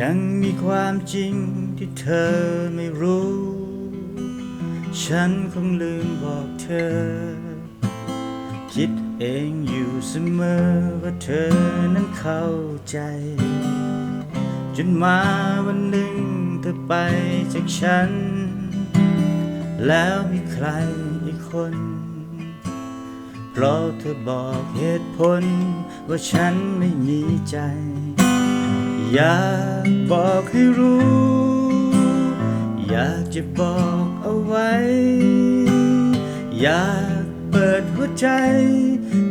ยังมีความจริงที่เธอไม่รู้ ฉันคงลืมบอกเธอ คิดเองอยู่เสมอว่าเธอนั้นเข้าใจ จนมาวันหนึ่งเธอไปจากฉัน แล้วมีใครอีกคน เพราะเธอบอกเหตุผลว่าฉันไม่มีใจ อยากบอกให้รู้ อยากจะบอกเอาไว้ อยากเปิดหัวใจ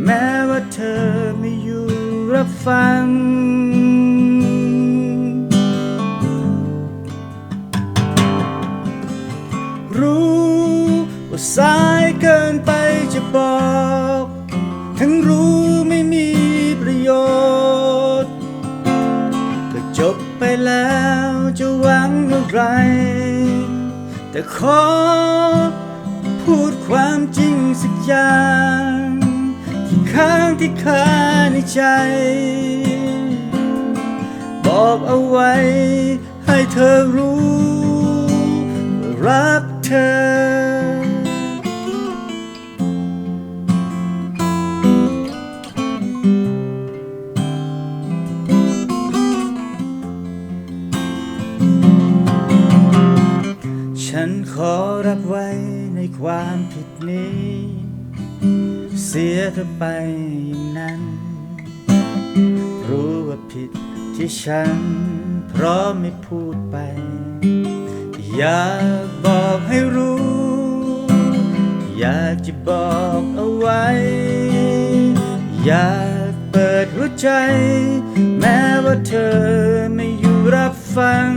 แม้ว่าเธอไม่อยู่รับฟัง รู้ว่าสายเกินไปจะบอก ไร แต่ขอพูดความจริงสักอย่างที่ค้างที่คาในใจ บอกเอาไว้ให้เธอรู้ว่ารักเธอ ขอรับไว้ในความผิดนี้ เสียเธอไปอย่างนั้น รู้ว่าผิดที่ฉัน เพราะไม่พูดไป อยากบอกให้รู้ อยากจะบอกเอาไว้ อยากเปิดหัวใจ แม้ว่าเธอไม่อยู่รับฟัง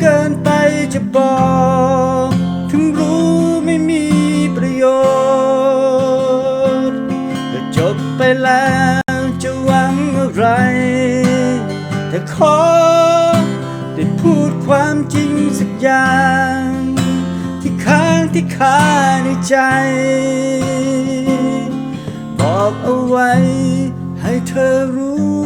เกินไปจะบอก ถึงรู้ไม่มีประโยชน์ก็จบไปแล้วจะหวังอะไร แต่ขอได้พูดความจริงสักอย่าง ที่ค้างที่คาในใจ บอกเอาไว้ให้เธอรู้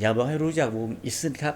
อยากบอกให้รู้จักวงอิสซึนครับ